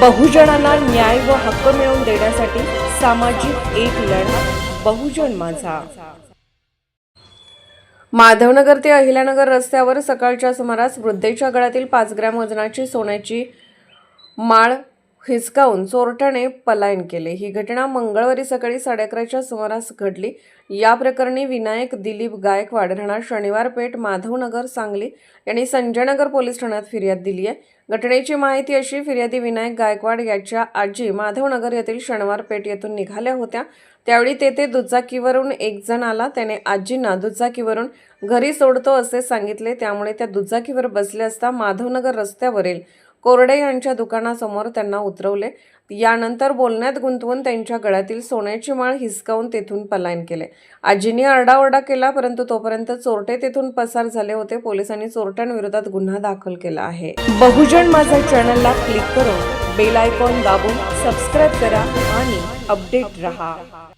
बहुजनांना न्याय व हक्क मिळवून देण्यासाठी सामाजिक एक लढा बहुजन माझा. माधवनगर ते अहिल्यानगर रस्त्यावर सकाळच्या सुमारास वृद्धेच्या गळ्यातील पाच ग्रॅम वजनाची सोन्याची माळ हिसकावून चोरट्याने पलायन केले. ही घटना मंगळवारी सकाळी साडे अकराच्या सुमारास घडली. या प्रकरणी विनायक दिलीप गायकवाड राहणार शनिवार पेठ माधवनगर सांगली यांनी संजयनगर पोलीस ठाण्यात फिर्याद दिली आहे. घटनेची माहिती अशी फिर्यादी विनायक गायकवाड याच्या आजी माधवनगर येथील शनिवार पेठ येथून निघाल्या होत्या. त्यावेळी तेथे दुचाकीवरून एक जण आला. त्याने आजींना दुचाकीवरून घरी सोडतो असे सांगितले. त्यामुळे त्या दुचाकीवर बसले असता माधवनगर रस्त्यावरील कोरडे यांच्या दुकानासमोर त्यांना उतरवले. यानंतर बोलण्यात गुंतवून त्यांच्या गळ्यातील सोन्याची माळ हिसकावून तेथून पलायन केले. आजींनी आरडाओरडा केला परंतु तोपर्यंत चोरटे तेथून पसार झाले होते. पोलिसांनी चोरट्यांविरोधात गुन्हा दाखल केला आहे. बहुजन माझा चॅनलला क्लिक करून बेल आयकॉन दाबून सबस्क्राईब करा आणि अपडेट रहा.